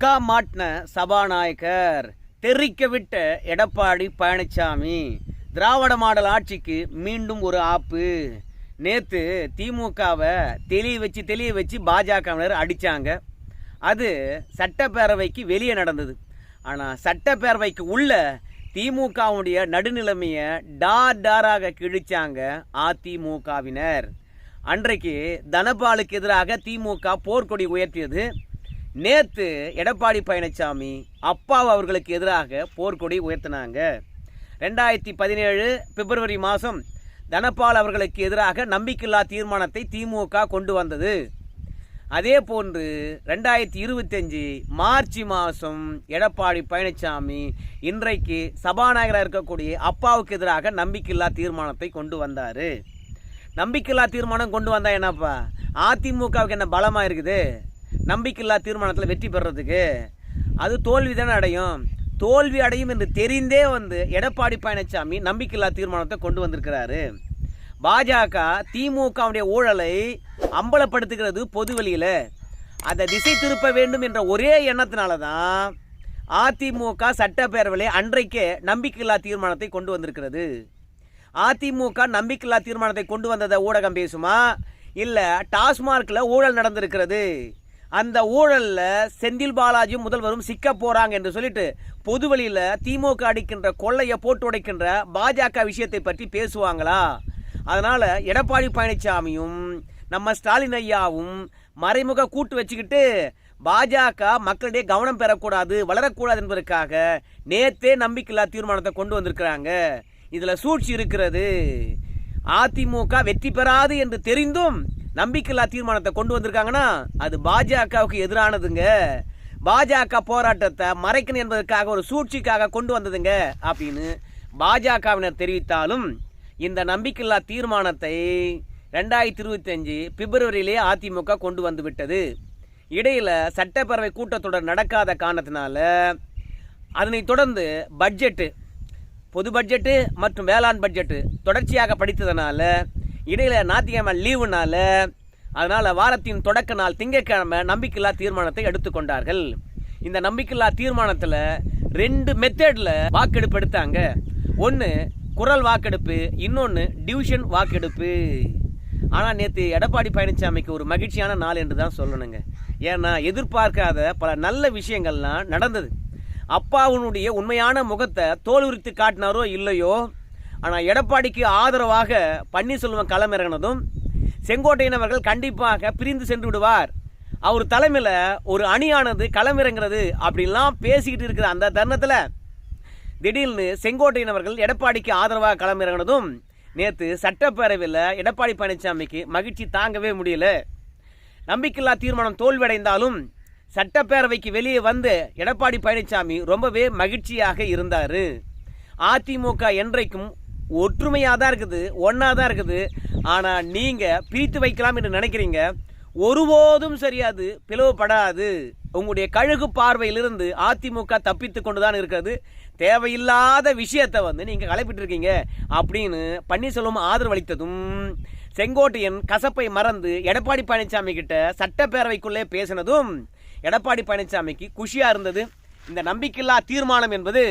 அக்கா மாட்டின சபாநாயகர் தெரிக்க விட்ட எடப்பாடி பழனிசாமி திராவிட மாடல் ஆட்சிக்கு மீண்டும் ஒரு ஆப்பு. நேற்று திமுகவை தெளிய வச்சு தெளிய வச்சு பாஜகவினர் அடித்தாங்க அது சட்டப்பேரவைக்கு வெளியே நடந்தது. ஆனால் சட்டப்பேரவைக்கு உள்ள திமுகவுடைய நடுநிலைமையை டார் டாராக கிழிச்சாங்க அதிமுகவினர். அன்றைக்கு தனபாலுக்கு எதிராக திமுக போர்க்கொடி உயர்த்தியது. நேத்து எடப்பாடி பழனிசாமி அப்பாவு அவர்களுக்கு எதிராக போர்க்கொடி உயர்த்தினாங்க. ரெண்டாயிரத்தி பதினேழு பிப்ரவரி மாதம் தனபால் அவர்களுக்கு எதிராக நம்பிக்கையில்லா தீர்மானத்தை திமுக கொண்டு வந்தது. அதே போன்று ரெண்டாயிரத்தி இருபத்தஞ்சி மார்ச் மாதம் எடப்பாடி பழனிசாமி இன்றைக்கு சபாநாயகராக இருக்கக்கூடிய அப்பாவுக்கு எதிராக நம்பிக்கையில்லா தீர்மானத்தை கொண்டு வந்தார். நம்பிக்கையில்லா தீர்மானம் கொண்டு வந்தா என்னப்பா? அதிமுகவுக்கு என்ன பலமாக இருக்குது? நம்பிக்கையில்லா தீர்மானத்தில் வெற்றி பெறதுக்கு அது தோல்வி தானே அடையும். தோல்வி அடையும் என்று தெரிந்தே வந்து எடப்பாடி பழனிசாமி நம்பிக்கையில்லா தீர்மானத்தை கொண்டு வந்திருக்கிறாரு. பாஜக திமுகவுடைய ஊழலை அம்பலப்படுத்துகிறது பொது வெளியில். அதை திசை திருப்ப வேண்டும் என்ற ஒரே எண்ணத்தினால தான் அதிமுக சட்டப்பேரவையில் அன்றைக்கே நம்பிக்கையில்லா தீர்மானத்தை கொண்டு வந்திருக்கிறது. அதிமுக நம்பிக்கையில்லா தீர்மானத்தை கொண்டு வந்ததை ஊடகம் பேசுமா? இல்லை டாஸ்மார்க்கில் ஊழல் நடந்திருக்கிறது. அந்த ஊழலில் செந்தில் பாலாஜியும் முதல்வரும் சிக்க போகிறாங்க என்று சொல்லிட்டு பொது வழியில் திமுக அடிக்கின்ற கொள்ளையை போட்டு உடைக்கின்ற பாஜக விஷயத்தை பற்றி பேசுவாங்களா? அதனால் எடப்பாடி பழனிசாமியும் நம்ம ஸ்டாலின் ஐயாவும் மறைமுக கூட்டு வச்சுக்கிட்டு பாஜக மக்களிடையே கவனம் பெறக்கூடாது வளரக்கூடாது என்பதற்காக நேத்தே நம்பிக்கையில்லா தீர்மானத்தை கொண்டு வந்திருக்கிறாங்க. இதில் சூழ்ச்சி இருக்கிறது. அதிமுக வெற்றி பெறாது என்று தெரிந்தும் நம்பிக்கையில்லா தீர்மானத்தை கொண்டு வந்திருக்காங்கன்னா அது பாஜகவுக்கு எதிரானதுங்க. பாஜக போராட்டத்தை மறைக்கணும் என்பதற்காக ஒரு சூழ்ச்சிக்காக கொண்டு வந்ததுங்க அப்படின்னு பாஜகவினர் தெரிவித்தாலும் இந்த நம்பிக்கையில்லா தீர்மானத்தை ரெண்டாயிரத்தி இருபத்தஞ்சு பிப்ரவரியிலே அதிமுக கொண்டு வந்து விட்டது. இடையில் சட்டப்பேரவை கூட்டத்தொடர் நடக்காத காரணத்தினால அதனை தொடர்ந்து பட்ஜெட்டு பொது பட்ஜெட்டு மற்றும் வேளாண் பட்ஜெட்டு தொடர்ச்சியாக படித்ததனால இடையில் ஞாயிற்றுக்கிழமை லீவுனால அதனால் வாரத்தின் தொடக்க நாள் திங்கட்கிழமை நம்பிக்கையில்லா தீர்மானத்தை எடுத்துக்கொண்டார்கள் இந்த நம்பிக்கையில்லா தீர்மானத்தில் ரெண்டு மெத்தடில் வாக்கெடுப்பு எடுத்தாங்க. ஒன்று குரல் வாக்கெடுப்பு இன்னொன்று டிவிஷன் வாக்கெடுப்பு. ஆனால் நேற்று எடப்பாடி பழனிசாமிக்கு ஒரு மகிழ்ச்சியான நாள் என்று தான் சொல்லணுங்க. ஏன்னா எதிர்பார்க்காத பல நல்ல விஷயங்கள்லாம் நடந்தது. அப்பாவுனுடைய உண்மையான முகத்தை தோல் உரித்து காட்டினாரோ இல்லையோ ஆனால் எடப்பாடிக்கு ஆதரவாக பன்னீர்செல்வம் களமிறங்கினதும் செங்கோட்டையன் அவர்கள் கண்டிப்பாக பிரிந்து சென்று விடுவார். அவர் தலைமையில் ஒரு அணியானது களமிறங்கிறது அப்படின்லாம் பேசிக்கிட்டு இருக்கிற அந்த தருணத்தில் திடீர்னு செங்கோட்டையன் அவர்கள் எடப்பாடிக்கு ஆதரவாக களமிறங்கினதும் நேற்று சட்டப்பேரவையில் எடப்பாடி பழனிசாமிக்கு மகிழ்ச்சி தாங்கவே முடியல. நம்பிக்கையில்லா தீர்மானம் தோல்வியடைந்தாலும் சட்டப்பேரவைக்கு வெளியே வந்து எடப்பாடி பழனிசாமி ரொம்பவே மகிழ்ச்சியாக இருந்தார். அதிமுக என்றைக்கும் ஒற்றுமையாக தான் இருக்குது ஒன்றா தான் இருக்குது. ஆனால் நீங்கள் பிரித்து வைக்கலாம் என்று நினைக்கிறீங்க. ஒருபோதும் சரியாது பிளவுபடாது. உங்களுடைய கழுகு பார்வையிலிருந்து அதிமுக தப்பித்து கொண்டு தான் இருக்கிறது. தேவையில்லாத விஷயத்தை வந்து நீங்கள் களைப்பிட்டுருக்கீங்க அப்படின்னு பன்னீர்செல்வம் ஆதரவளித்ததும் செங்கோட்டையன் கசப்பை மறந்து எடப்பாடி பழனிசாமி கிட்ட சட்டப்பேரவைக்குள்ளே பேசினதும் எடப்பாடி பழனிசாமிக்கு குஷியாக இருந்தது. இந்த நம்பிக்கையில்லா தீர்மானம் என்பது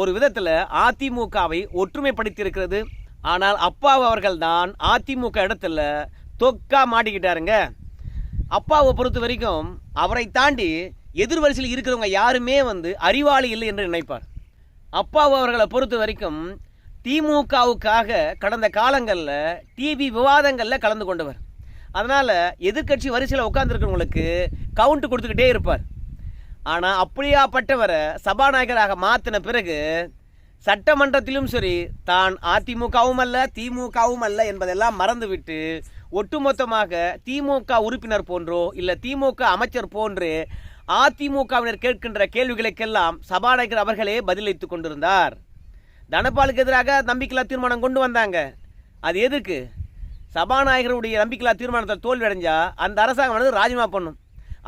ஒரு விதத்தில் அதிமுகவை ஒற்றுமைப்படுத்தியிருக்கிறது. ஆனால் அப்பாவு அவர்கள் தான் அதிமுக இடத்துல தொக்கா மாட்டிக்கிட்டாருங்க. அப்பாவை பொறுத்த வரைக்கும் அவரை தாண்டி எதிர்வரிசையில் இருக்கிறவங்க யாருமே வந்து அறிவாளி இல்லை என்று நினைப்பார். அப்பாவு அவர்களை பொறுத்த வரைக்கும் திமுகவுக்காக கடந்த காலங்களில் டிவி விவாதங்களில் கலந்து கொண்டவர். அதனால் எதிர்க்கட்சி வரிசையில் உட்காந்துருக்கிறவங்களுக்கு கவுண்ட் கொடுத்துக்கிட்டே இருப்பார். ஆனால் அப்படியாப்பட்டவரை சபாநாயகராக மாற்றின பிறகு சட்டமன்றத்திலும் சரி தான் அதிமுகவும் அல்ல திமுகவும் அல்ல என்பதெல்லாம் மறந்துவிட்டு ஒட்டுமொத்தமாக திமுக உறுப்பினர் போன்றோ இல்லை திமுக அமைச்சர் போன்று அதிமுகவினர் கேட்கின்ற கேள்விகளுக்கெல்லாம் சபாநாயகர் அவர்களே பதிலளித்துக் கொண்டிருந்தார். தனபாலுக்கு எதிராக நம்பிக்கையில்லா தீர்மானம் கொண்டு வந்தாங்க. அது எதுக்கு? சபாநாயகருடைய நம்பிக்கையில்லா தீர்மானத்தை தோல்வி அடைஞ்சா அந்த அரசாங்கம் வந்து ராஜினாமா பண்ணும்.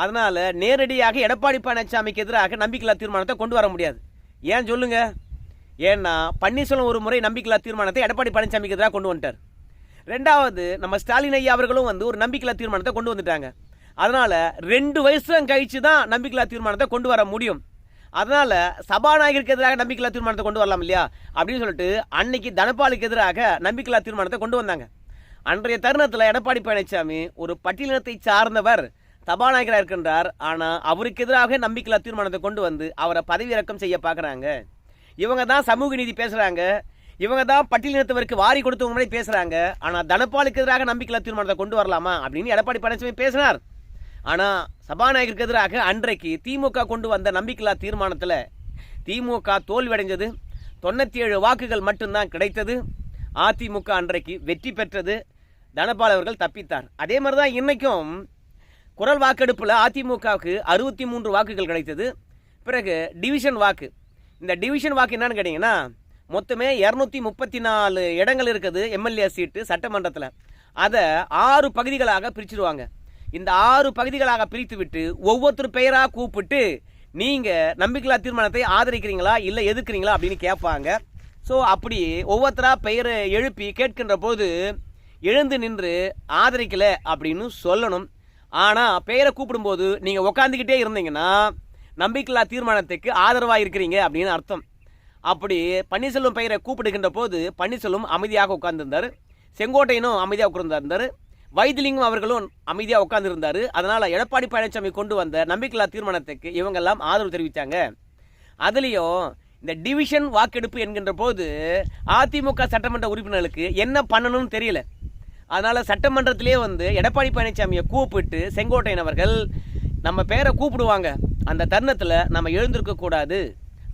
அதனால் நேரடியாக எடப்பாடி பழனிசாமிக்கு எதிராக நம்பிக்கையில்லா தீர்மானத்தை கொண்டு வர முடியாது. ஏன் சொல்லுங்க? ஏன்னா பன்னீர்செல்வம் ஒரு முறை நம்பிக்கையில்லா தீர்மானத்தை எடப்பாடி பழனிசாமிக்கு எதிராக கொண்டு வந்துட்டார். ரெண்டாவது நம்ம ஸ்டாலின் ஐயா அவர்களும் வந்து ஒரு நம்பிக்கையில்லா தீர்மானத்தை கொண்டு வந்துட்டாங்க. அதனால ரெண்டு வருஷம் கழிச்சு தான் நம்பிக்கையில்லா தீர்மானத்தை கொண்டு வர முடியும். அதனால சபாநாயகருக்கு எதிராக நம்பிக்கையில்லா தீர்மானத்தை கொண்டு வரலாம் இல்லையா? அப்படின்னு சொல்லிட்டு அன்னைக்கு தனபாலுக்கு எதிராக நம்பிக்கையில்லா தீர்மானத்தை கொண்டு வந்தாங்க. அன்றைய தருணத்தில் எடப்பாடி பழனிசாமி ஒரு பட்டியலினத்தை சார்ந்தவர் சபாநாயகராக இருக்கின்றார். ஆனால் அவருக்கு எதிராக நம்பிக்கையில்லா தீர்மானத்தை கொண்டு வந்து அவரை பதவி இறக்கம் செய்ய பார்க்குறாங்க இவங்க தான் சமூக நீதி பேசுகிறாங்க இவங்க தான் பட்டியலினத்தவருக்கு வாரி கொடுத்தவங்க மாதிரி பேசுகிறாங்க ஆனால் தனபாலுக்கு எதிராக நம்பிக்கையில்லா தீர்மானத்தை கொண்டு வரலாமா அப்படின்னு எடப்பாடி பழனிசாமி பேசினார். ஆனால் சபாநாயகருக்கு எதிராக அன்றைக்கு திமுக கொண்டு வந்த நம்பிக்கையில்லா தீர்மானத்தில் திமுக தோல்வியடைஞ்சது. தொண்ணூற்றி ஏழு வாக்குகள் மட்டும்தான் கிடைத்தது. அதிமுக அன்றைக்கு வெற்றி பெற்றது. தனபால் அவர்கள் தப்பித்தார். அதே மாதிரி தான் இன்றைக்கும் குரல் வாக்கெடுப்பில் அதிமுகவுக்கு அறுபத்தி மூன்று வாக்குகள் கிடைத்தது. பிறகு டிவிஷன் வாக்கு. இந்த டிவிஷன் வாக்கு என்னன்னு கேட்டிங்கன்னா மொத்தமே இரநூத்தி முப்பத்தி நாலு இடங்கள் இருக்குது எம்எல்ஏ சீட்டு சட்டமன்றத்தில். அதை ஆறு பகுதிகளாக பிரிச்சுடுவாங்க இந்த ஆறு பகுதிகளாக பிரித்து விட்டு ஒவ்வொருத்தர் பெயராக கூப்பிட்டு நீங்கள் நம்பிக்கையில்லா தீர்மானத்தை ஆதரிக்கிறீங்களா இல்லை எதிர்க்கிறீங்களா அப்படின்னு கேட்பாங்க. ஸோ அப்படி ஒவ்வொருத்தரா பெயரை எழுப்பி கேட்கின்ற போது எழுந்து நின்று ஆதரிக்கலை அப்படின்னு சொல்லணும். ஆனால் பெயரை கூப்பிடும்போது நீங்கள் உக்காந்துக்கிட்டே இருந்தீங்கன்னா நம்பிக்கையில்லா தீர்மானத்துக்கு ஆதரவாக இருக்கிறீங்க அப்படின்னு அர்த்தம். அப்படி பன்னீர்செல்வம் பெயரை கூப்பிடுகின்ற போது பன்னீர்செல்வம் அமைதியாக உட்கார்ந்துருந்தார் செங்கோட்டையனும் அமைதியாக உட்கார்ந்திருந்தார். வைத்திலிங்கம் அவர்களும் அமைதியாக உட்கார்ந்துருந்தார். அதனால் எடப்பாடி பழனிசாமி கொண்டு வந்த நம்பிக்கையில்லா தீர்மானத்துக்கு இவங்கெல்லாம் ஆதரவு தெரிவித்தாங்க அதுலேயும் இந்த டிவிஷன் வாக்கெடுப்பு என்கின்ற போது அதிமுக சட்டமன்ற உறுப்பினர்களுக்கு என்ன பண்ணணும்னு தெரியல. அதனால் சட்டமன்றத்திலே வந்து எடப்பாடி பழனிசாமியை கூப்பிட்டு செங்கோட்டையன் அவர்கள் நம்ம பேரை கூப்பிடுவாங்க. அந்த தருணத்தில் நம்ம எழுந்திருக்க கூடாது.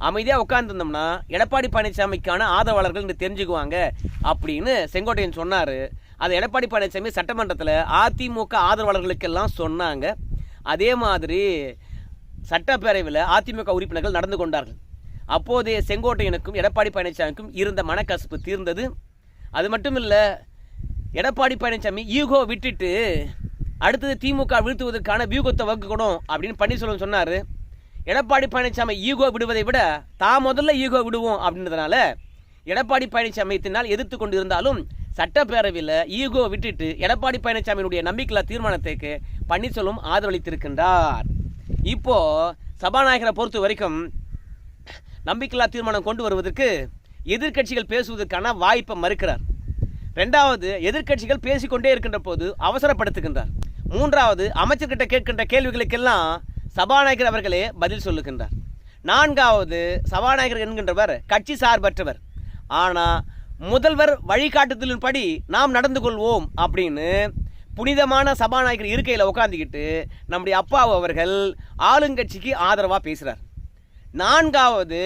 அமைதியாக உட்காந்துருந்தோம்னா எடப்பாடி பழனிசாமிக்கான ஆதரவாளர்கள் இன்று தெரிஞ்சுக்குவாங்க அப்படின்னு செங்கோட்டையன் சொன்னார். அது எடப்பாடி பழனிசாமி சட்டமன்றத்தில் அதிமுக ஆதரவாளர்களுக்கெல்லாம் சொன்னாங்க. அதே மாதிரி சட்டப்பேரவையில் அதிமுக உறுப்பினர்கள் நடந்து கொண்டார்கள். அப்போதைய செங்கோட்டையனுக்கும் எடப்பாடி பழனிசாமிக்கும் இருந்த மனக்கசப்பு தீர்ந்தது. அது மட்டும் இல்லை எடப்பாடி பழனிசாமி ஈகோ விட்டுட்டு அடுத்தது திமுக வீழ்த்துவதற்கான வியூகத்தை வகுக்கணும் அப்படின்னு பன்னீர்செல்வம் சொன்னார். எடப்பாடி பழனிசாமி ஈகோ விடுவதை விட தான் முதல்ல ஈகோ விடுவோம் அப்படின்றதுனால எடப்பாடி பழனிசாமித்தினால் எதிர்த்து கொண்டு இருந்தாலும் சட்டப்பேரவையில் ஈகோ விட்டுட்டு எடப்பாடி பழனிசாமியினுடைய நம்பிக்கையில்லா தீர்மானத்துக்கு பன்னீர்செல்வம் ஆதரவளித்திருக்கின்றார். இப்போ சபாநாயகரை பொறுத்த வரைக்கும் நம்பிக்கையில்லா தீர்மானம் கொண்டு வருவதற்கு எதிர்க்கட்சிகள் பேசுவதற்கான வாய்ப்பை மறுக்கிறார். ரெண்டாவது எதிர்க்கட்சிகள் பேசிக்கொண்டே இருக்கின்ற போது அவசரப்படுத்துகின்றார். மூன்றாவது அமைச்சர்கிட்ட கேட்கின்ற கேள்விகளுக்கெல்லாம் சபாநாயகர் அவர்களே பதில் சொல்லுகின்றார். நான்காவது சபாநாயகர் என்கின்றவர் கட்சி சார்பற்றவர். ஆனால் முதல்வர் வழிகாட்டுதலின்படி நாம் நடந்து கொள்வோம் அப்படின்னு புனிதமான சபாநாயகர் இருக்கையில் உட்காந்துக்கிட்டு நம்முடைய அப்பாவு அவர்கள் ஆளுங்கட்சிக்கு ஆதரவாக பேசுகிறார் நான்காவது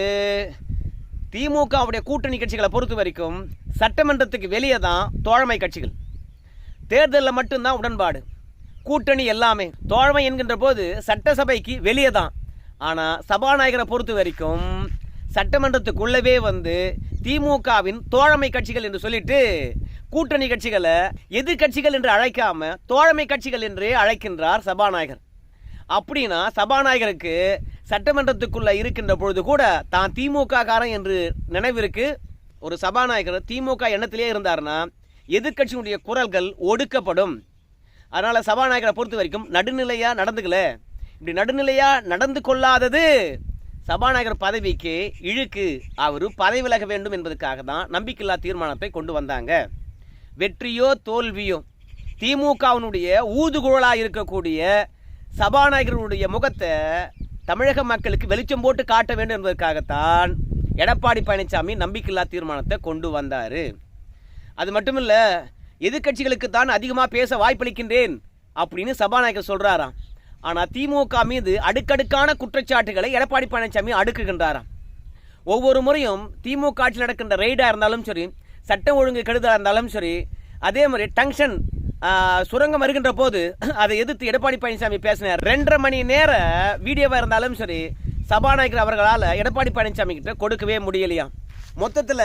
திமுகவுடைய கூட்டணி கட்சிகளை பொறுத்த வரைக்கும் சட்டமன்றத்துக்கு வெளியே தான் தோழமை கட்சிகள். தேர்தலில் மட்டும்தான் உடன்பாடு. கூட்டணி எல்லாமே தோழமை என்கின்ற போது சட்டசபைக்கு வெளியே தான். ஆனால் சபாநாயகரை பொறுத்த வரைக்கும் சட்டமன்றத்துக்குள்ளவே வந்து திமுகவின் தோழமை கட்சிகள் என்று சொல்லிட்டு கூட்டணி கட்சிகளை எதிர்கட்சிகள் என்று அழைக்காம தோழமை கட்சிகள் என்றே அழைக்கின்றார் சபாநாயகர். அப்படின்னா சபாநாயகருக்கு சட்டமன்றத்துக்குள்ள இருக்கின்ற பொழுது கூட தான் திமுக காரன் என்று நினைவிற்கு ஒரு சபாநாயகர் திமுக எண்ணத்திலே இருந்தார்னா எதிர்க்கட்சியினுடைய குரல்கள் ஒடுக்கப்படும். அதனால் சபாநாயகரை பொறுத்த வரைக்கும் நடுநிலையாக நடந்துக்கல. இப்படி நடுநிலையாக நடந்து கொள்ளாதது சபாநாயகர் பதவிக்கு இழுக்கு. அவர் பதவி விலக வேண்டும் என்பதற்காக தான் நம்பிக்கையில்லா தீர்மானத்தை கொண்டு வந்தாங்க. வெற்றியோ தோல்வியோ திமுகவினுடைய ஊதுகுழலாக இருக்கக்கூடிய சபாநாயகருடைய முகத்தை தமிழக மக்களுக்கு வெளிச்சம் போட்டு காட்ட வேண்டும் என்பதற்காகத்தான் எடப்பாடி பழனிசாமி நம்பிக்கையில்லா தீர்மானத்தை கொண்டு வந்தார். அது மட்டும் இல்லை எதிர்கட்சிகளுக்கு தான் அதிகமாக பேச வாய்ப்பளிக்கின்றேன் அப்படின்னு சபாநாயகர் சொல்கிறாராம் ஆனால் திமுக மீது அடுக்கடுக்கான குற்றச்சாட்டுகளை எடப்பாடி பழனிசாமி அடுக்குகின்றாராம். ஒவ்வொரு முறையும் திமுக ஆட்சியில் நடக்கின்ற ரெய்டாக இருந்தாலும் சரி சட்டம் ஒழுங்கு கெடுதலாக இருந்தாலும் சரி அதே மாதிரி டங்ஷன் சுரங்கம் வருகின்ற போது அதை எதிர்த்து எடப்பாடி பழனிசாமி பேசினார். ரெண்டரை மணி நேர வீடியோவாக இருந்தாலும் சரி சபாநாயகர் அவர்களால் எடப்பாடி பழனிசாமி கிட்ட கொடுக்கவே முடியலையாம் மொத்தத்தில்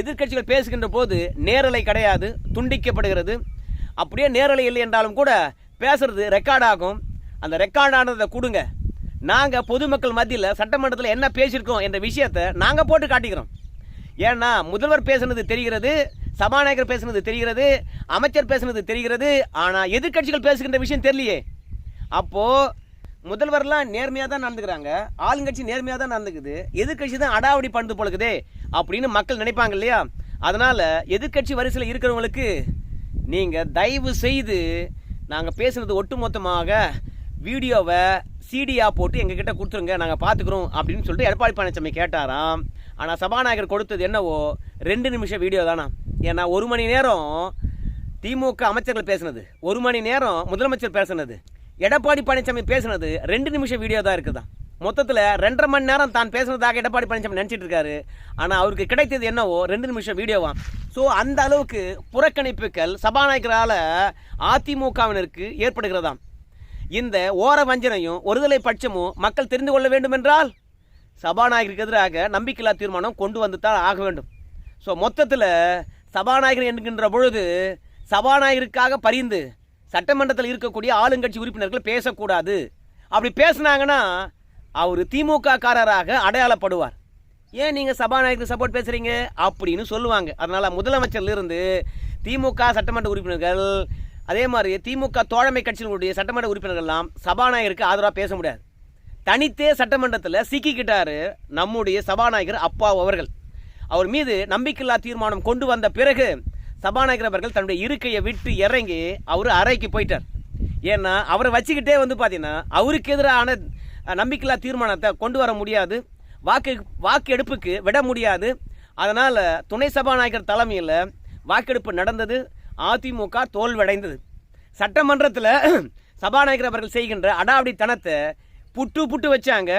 எதிர்க்கட்சிகள் பேசுகின்ற போது நேரலை கிடையாது துண்டிக்கப்படுகிறது. அப்படியே நேரலை இல்லை என்றாலும் கூட பேசுறது ரெக்கார்ட் ஆகும். அந்த ரெக்கார்ட் ஆனதை கொடுங்க. நாங்கள் பொதுமக்கள் மத்தியில் சட்டமன்றத்தில் என்ன பேசியிருக்கோம் என்ற விஷயத்தை நாங்கள் போட்டு காட்டிக்கிறோம். ஏன்னா முதல்வர் பேசுனது தெரிகிறது சபாநாயகர் பேசுனது தெரிகிறது அமைச்சர் பேசுனது தெரிகிறது ஆனால் எதிர்க்கட்சிகள் பேசுகின்ற விஷயம் தெரியலையே. அப்போது முதல்வர்லாம் நேர்மையாக தான் நடந்துக்கிறாங்க ஆளுங்கட்சி நேர்மையாக தான் நடந்துக்குது எதிர்க்கட்சி தான் அடாவடி பண்ணுது போலக்குதே அப்படின்னு மக்கள் நினைப்பாங்க இல்லையா? அதனால் எதிர்க்கட்சி வரிசையில் இருக்கிறவங்களுக்கு நீங்கள் தயவு செய்து நாங்கள் பேசுனது ஒட்டுமொத்தமாக வீடியோவை சிடியாக போட்டு எங்ககிட்ட கொடுத்துருங்க நாங்கள் பார்த்துக்குறோம் அப்படின்னு சொல்லிட்டு எடப்பாடி பழனிசாமி கேட்டாராம். ஆனால் சபாநாயகர் கொடுத்தது என்னவோ ரெண்டு நிமிஷம் வீடியோ தானா? ஏன்னா ஒரு மணி நேரம் திமுக அமைச்சர்கள் பேசுனது. ஒரு மணி நேரம் முதலமைச்சர் பேசுனது. எடப்பாடி பழனிசாமி பேசுனது ரெண்டு நிமிஷம் வீடியோ தான் இருக்குதான் மொத்தத்தில் ரெண்டரை மணி நேரம் தான் பேசுனதாக எடப்பாடி பழனிசாமி நினச்சிட்டு இருக்காரு. ஆனால் அவருக்கு கிடைத்தது என்னவோ ரெண்டு நிமிஷம் வீடியோவா ஸோ அந்த அளவுக்கு புறக்கணிப்புகள் சபாநாயகரால் அதிமுகவினருக்கு ஏற்படுகிறதாம். இந்த ஓர வஞ்சனையும் ஒருதலை பட்சமும் மக்கள் தெரிந்து கொள்ள வேண்டும் என்றால் சபாநாயகருக்கு எதிராக நம்பிக்கையில்லா தீர்மானம் கொண்டு வந்து தான் ஆக வேண்டும். ஸோ மொத்தத்தில் சபாநாயகர் என்கின்ற பொழுது சபாநாயகருக்காக பரிந்து சட்டமன்றத்தில் இருக்கக்கூடிய ஆளுங்கட்சி உறுப்பினர்கள் பேசக்கூடாது. அப்படி பேசுனாங்கன்னா அவர் திமுக காரராக அடையாளப்படுவார். ஏன் நீங்கள் சபாநாயகருக்கு சப்போர்ட் பேசுகிறீங்க அப்படின்னு சொல்லுவாங்க. அதனால் முதலமைச்சர்லேருந்து திமுக சட்டமன்ற உறுப்பினர்கள் அதே மாதிரி திமுக தோழமை கட்சியினுடைய சட்டமன்ற உறுப்பினர்கள்லாம் சபாநாயகருக்கு ஆதரவாக பேச முடியாது. தனித்தே சட்டமன்றத்தில் சிக்கிக்கிட்டார் நம்முடைய சபாநாயகர் அப்பா அவர்கள். அவர் மீது நம்பிக்கையில்லா தீர்மானம் கொண்டு வந்த பிறகு சபாநாயகர் அவர்கள் தன்னுடைய இருக்கையை விட்டு இறங்கி அவர் அறைக்கு போயிட்டார். ஏன்னா அவரை வச்சுக்கிட்டே வந்து பார்த்தீங்கன்னா அவருக்கு எதிரான நம்பிக்கையில்லா தீர்மானத்தை கொண்டு வர முடியாது. வாக்கு வாக்கெடுப்புக்கு விட முடியாது. அதனால் துணை சபாநாயகர் தலைமையில் வாக்கெடுப்பு நடந்தது. அதிமுக தோல்வடைந்தது சட்டமன்றத்தில் சபாநாயகர் அவர்கள் செய்கின்ற அடாவடித்தனத்தை புட்டு புட்டு வச்சாங்க.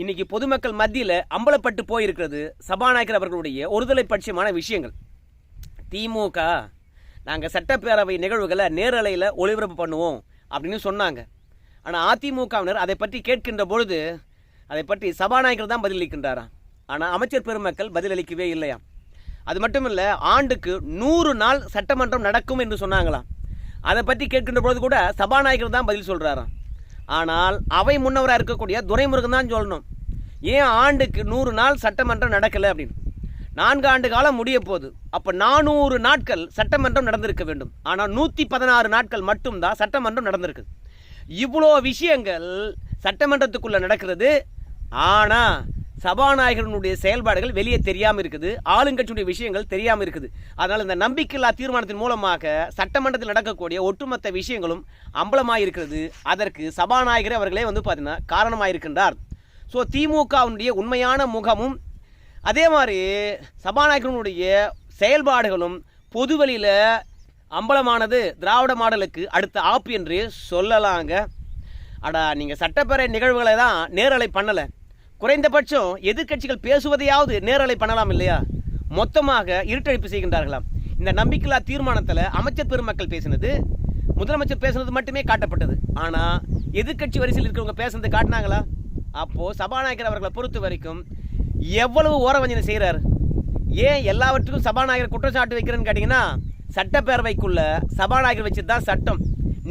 இன்னைக்கு பொதுமக்கள் மத்தியில் அம்பலப்பட்டு போயிருக்கிறது சபாநாயகர் அவர்களுடைய ஒருதலை பட்சமான விஷயங்கள். திமுக நாங்கள் சட்டப்பேரவை நிகழ்வுகளை நேரலையில் ஒளிபரப்பு பண்ணுவோம் அப்படின்னு சொன்னாங்க. ஆனால் அதிமுகவினர் அதை பற்றி கேட்கின்ற பொழுது அதை பற்றி சபாநாயகர் தான் பதிலளிக்கின்றாராம். ஆனால் அமைச்சர் பெருமக்கள் பதிலளிக்கவே இல்லையாம். அது மட்டும் இல்லை ஆண்டுக்கு நூறு நாள் சட்டமன்றம் நடக்கும் என்று சொன்னாங்களாம். அதை பற்றி கேட்கின்ற பொழுது கூட சபாநாயகர் தான் பதில் சொல்கிறாராம் ஆனால் அவை முன்னவராக இருக்கக்கூடிய துரைமுருகன் தான் சொல்லணும். ஏன் ஆண்டுக்கு நூறு நாள் சட்டமன்றம் நடக்கலை அப்படின்னு? நான்கு ஆண்டு காலம் முடிய போகுது அப்போ நானூறு நாட்கள் சட்டமன்றம் நடந்திருக்க வேண்டும். ஆனால் நூற்றி பதினாறு நாட்கள் மட்டும்தான் சட்டமன்றம் நடந்திருக்கு. இவ்வளோ விஷயங்கள் சட்டமன்றத்துக்குள்ளே நடக்கிறது. ஆனால் சபாநாயகரனுடைய செயல்பாடுகள் வெளியே தெரியாமல் இருக்குது. ஆளுங்கட்சியுடைய விஷயங்கள் தெரியாமல் இருக்குது. அதனால் இந்த நம்பிக்கையில்லா தீர்மானத்தின் மூலமாக சட்டமன்றத்தில் நடக்கக்கூடிய ஒட்டுமொத்த விஷயங்களும் அம்பலமாக இருக்கிறது. அதற்கு சபாநாயகர் அவர்களே வந்து பார்த்தீங்கன்னா காரணமாக இருக்கின்றார். ஸோ திமுகவினுடைய உண்மையான முகமும் அதே மாதிரி சபாநாயகனுடைய செயல்பாடுகளும் பொதுவெளியில் அம்பலமானது திராவிட மாடலுக்கு அடுத்த ஆப்பு என்று சொல்லலாங்க. அடா நீங்கள் சட்டப்பேரவை நிகழ்வுகளை தான் நேரலை பண்ணலை. குறைந்தபட்சம் எதிர்க்கட்சிகள் பேசுவதையாவது நேரலை பண்ணலாம் இல்லையா? மொத்தமாக இருட்டழிப்பு செய்கின்றார்களாம். இந்த நம்பிக்கையில்லா தீர்மானத்தில் அமைச்சர் பெருமக்கள் பேசினது முதலமைச்சர் பேசுனது மட்டுமே காட்டப்பட்டது. ஆனால் எதிர்க்கட்சி வரிசையில் இருக்கிறவங்க பேசுனது காட்டினாங்களா? அப்போது சபாநாயகர் அவர்களை பொறுத்த வரைக்கும் எவ்வளவு ஓரவஞ்சனை செய்கிறார் ஏன் எல்லாவற்றுக்கும் சபாநாயகர் குற்றச்சாட்டு வைக்கிறேன்னு கேட்டிங்கன்னா சட்டப்பேரவைக்குள்ளே சபாநாயகர் வச்சு தான் சட்டம்.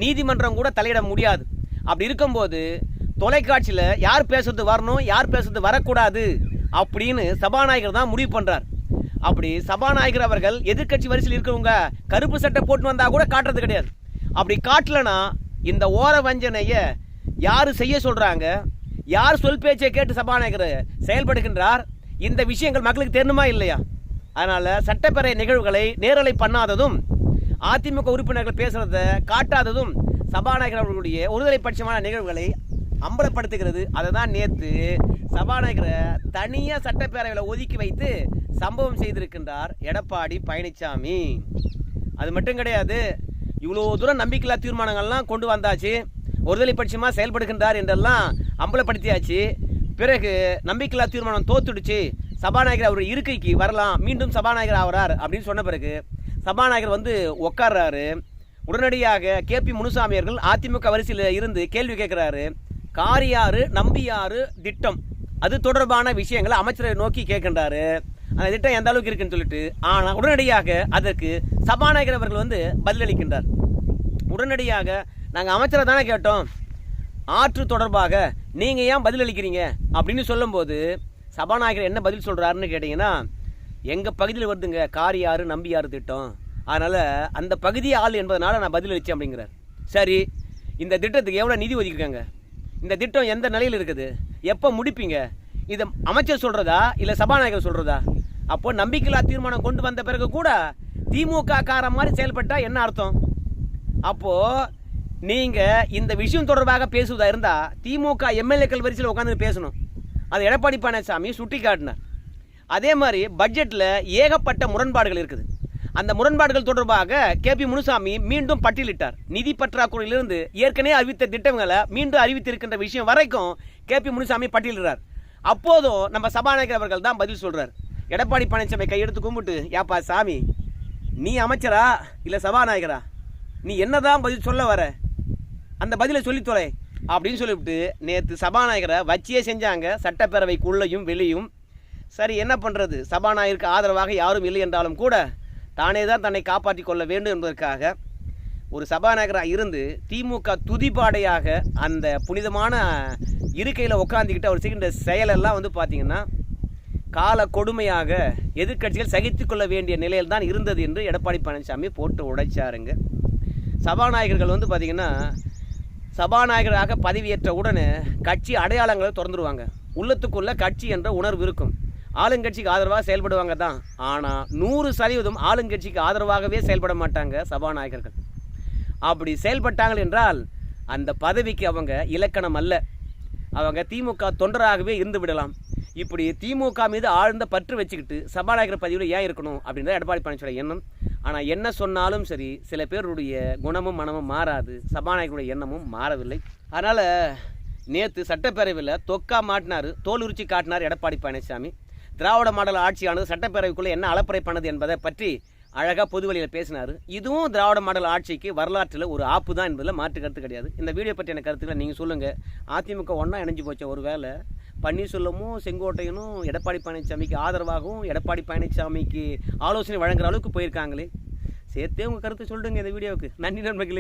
நீதிமன்றம் கூட தலையிட முடியாது. அப்படி இருக்கும்போது தொலைக்காட்சியில் யார் பேசுறது வரணும் யார் பேசுறது வரக்கூடாது அப்படின்னு சபாநாயகர் தான் முடிவு பண்ணுறார் அப்படி சபாநாயகர் அவர்கள் எதிர்க்கட்சி வரிசையில் இருக்கிறவங்க கருப்பு சட்டை போட்டு வந்தால் கூட காட்டுறது கிடையாது. அப்படி காட்டலனா இந்த ஓர வஞ்சனையை யார் செய்ய சொல்கிறாங்க யார் சொல் பேச்சை கேட்டு சபாநாயகர் செயல்படுகின்றார்? இந்த விஷயங்கள் மக்களுக்கு தெரியணுமா இல்லையா? அதனால் சட்டப்பேரவை நிகழ்வுகளை நேரலை பண்ணாததும் அதிமுக உறுப்பினர்கள் பேசுகிறத காட்டாததும் சபாநாயகர் அவர்களுடைய ஒருதலை பட்சமான நிகழ்வுகளை அம்பலப்படுத்துகிறது. அதை தான் நேற்று சபாநாயகரை தனியாக சட்டப்பேரவையில் ஒதுக்கி வைத்து சம்பவம் செய்திருக்கின்றார் எடப்பாடி பழனிசாமி அது மட்டும் கிடையாது இவ்வளோ தூரம் நம்பிக்கையில்லா தீர்மானங்கள்லாம் கொண்டு வந்தாச்சு. ஒருதலை பட்சமாக செயல்படுகின்றார் என்றெல்லாம் அம்பலப்படுத்தியாச்சு. பிறகு நம்பிக்கையில்லா தீர்மானம் தோத்துடுச்சு. சபாநாயகர் அவர் இருக்கைக்கு வரலாம் மீண்டும் சபாநாயகர் ஆகிறார் அப்படின்னு சொன்ன பிறகு சபாநாயகர் வந்து உட்கார்றாரு உடனடியாக கேபி முனுசாமி அவர்கள் அதிமுக வரிசையில் இருந்து கேள்வி கேட்குறாரு. காரியாறு நம்பியாறு திட்டம். அது தொடர்பான விஷயங்களை அமைச்சரை நோக்கி கேட்கின்றாரு. அந்த திட்டம் எந்த அளவுக்கு இருக்குன்னு சொல்லிட்டு ஆனால் உடனடியாக அதற்கு சபாநாயகர் அவர்கள் வந்து பதிலளிக்கின்றார். உடனடியாக நாங்கள் அமைச்சரை தானே கேட்டோம். ஆற்று தொடர்பாக நீங்கள் ஏன் பதிலளிக்கிறீங்க? அப்படின்னு சொல்லும்போது சபாநாயகர் என்ன பதில் சொல்கிறாருன்னு கேட்டிங்கன்னா எங்கள் பகுதியில் வருதுங்க காரியாறு நம்பியாறு திட்டம். அதனால் அந்த பகுதி ஆள் என்பதனால் நான் பதிலளித்தேன் அப்படிங்கிறார். சரி இந்த திட்டத்துக்கு எவ்வளோ நிதி ஒதுக்கிருக்காங்க இந்த திட்டம் எந்த நிலையில் இருக்குது? எப்போ முடிப்பீங்க? இது அமைச்சர் சொல்கிறதா இல்லை சபாநாயகர் சொல்கிறதா அப்போ நம்பிக்கையில்லா தீர்மானம் கொண்டு வந்த பிறகு கூட திமுக கார மாதிரி செயல்பட்டால் என்ன அர்த்தம்? அப்போது நீங்கள் இந்த விஷயம் தொடர்பாக பேசுவதா இருந்தால் திமுக எம்எல்ஏக்கள் வரிசையில் உட்காந்து பேசணும். அது எடப்பாடி பழனிசாமி சுட்டி காட்டினார் அதே மாதிரி பட்ஜெட்டில் ஏகப்பட்ட முரண்பாடுகள் இருக்குது. அந்த முரண்பாடுகள் தொடர்பாக கேபி முனுசாமி மீண்டும் பட்டியலிட்டார். நிதி பற்றாக்குறையிலிருந்து ஏற்கனவே அறிவித்த திட்டங்களை மீண்டும் அறிவித்திருக்கின்ற விஷயம் வரைக்கும் கேபி முனுசாமி பட்டியலிடுறார். அப்போதும் நம்ம சபாநாயகர் அவர்கள் தான் பதில் சொல்றார். எடப்பாடி பழனிசாமி கையெடுத்து கும்பிட்டு ஏப்பா சாமி நீ அமைச்சரா இல்லை சபாநாயகரா? நீ என்னதான் பதில் சொல்ல வர? அந்த பதிலை சொல்லித்தொலை அப்படின்னு சொல்லிவிட்டு நேற்று சபாநாயகரை வச்சியே செஞ்சாங்க. சட்டப்பேரவைக்குள்ளேயும் வெளியும். சரி என்ன பண்ணுறது சபாநாயகருக்கு ஆதரவாக யாரும் இல்லை என்றாலும் கூட தானே தான் தன்னை காப்பாற்றிக் கொள்ள வேண்டும் என்பதற்காக ஒரு சபாநாயகராக இருந்து திமுக துதிப்பாடையாக அந்த புனிதமான இருக்கையில் உட்காந்துக்கிட்டு அவர் செய்கின்ற செயலெல்லாம் வந்து பார்த்தீங்கன்னா கால கொடுமையாக எதிர்க்கட்சிகள் சகித்து கொள்ள வேண்டிய நிலையில் தான் இருந்தது என்று எடப்பாடி பழனிசாமி போட்டு உடைச்சாருங்க. சபாநாயகர்கள் வந்து பார்த்திங்கன்னா சபாநாயகராக பதவியேற்ற உடனே கட்சி அடையாளங்களை திறந்துருவாங்க. உள்ளத்துக்குள்ள கட்சி என்ற உணர்வு இருக்கும். ஆளுங்கட்சிக்கு ஆதரவாக செயல்படுவாங்க தான். ஆனால் நூறு சதவீதம் ஆளுங்கட்சிக்கு ஆதரவாகவே செயல்பட மாட்டாங்க சபாநாயகர்கள். அப்படி செயல்பட்டாங்கள் என்றால் அந்த பதவிக்கு அவங்க இலக்கணம் அல்ல. அவங்க திமுக தொண்டராகவே இருந்து விடலாம். இப்படி திமுக மீது ஆழ்ந்த பற்று வச்சுக்கிட்டு சபாநாயகர் பதவியில் ஏன் இருக்கணும் அப்படின்றது எடப்பாடி பழனிசாமி எண்ணம். ஆனால் என்ன சொன்னாலும் சரி சில பேருடைய குணமும் மனமும் மாறாது. சபாநாயகருடைய எண்ணமும் மாறவில்லை. அதனால் நேற்று சட்டப்பேரவையில் தொக்கா மாட்டினார் தோல் உரிச்சி காட்டினார் எடப்பாடி பழனிசாமி. திராவிட மாடல் ஆட்சியானது சட்டப்பேரவைக்குள்ளே என்ன அலப்பறை பண்ணது என்பதை பற்றி அழகாக பொதுவெளியில் பேசினார். இதுவும் திராவிட மாடல் ஆட்சிக்கு வரலாற்றில் ஒரு ஆப்பு தான் என்பதில் மாற்று கருத்து கிடையாது. இந்த வீடியோ பற்றின கருத்துக்களை நீங்கள் சொல்லுங்கள் அதிமுக ஒன்றா இணைஞ்சு போச்ச ஒரு வேலை பன்னீர்செல்வமும் செங்கோட்டையனும் எடப்பாடி பழனிசாமிக்கு ஆதரவாகவும் எடப்பாடி பழனிசாமிக்கு ஆலோசனை வழங்குற அளவுக்கு போயிருக்காங்களே. சேர்த்தே உங்கள் கருத்தை சொல்லுங்கள் இந்த வீடியோவுக்கு. நன்றி நண்பர்களே.